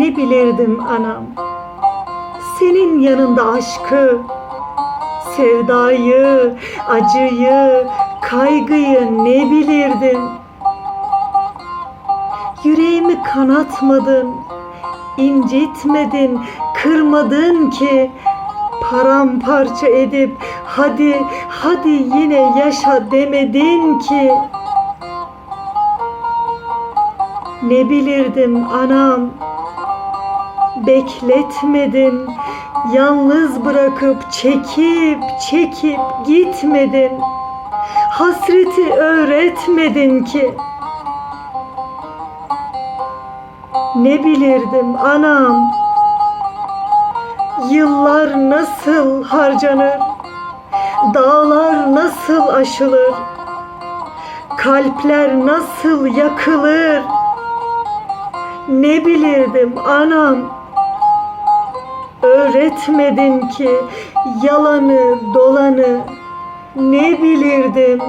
ne bilirdim anam. Senin yanında aşkı, sevdayı, acıyı, kaygıyı ne bilirdim. Yüreğimi kanatmadın, incitmedin, kırmadın ki paramparça edip hadi hadi yine yaşa demedin ki. Ne bilirdim anam, bekletmedin, yalnız bırakıp çekip çekip gitmedin. Hasreti öğretmedin ki. Ne bilirdim anam, yıllar nasıl harcanır, dağlar nasıl aşılır, kalpler nasıl yakılır. Ne bilirdim anam, öğretmedin ki yalanı dolanı ne bilirdim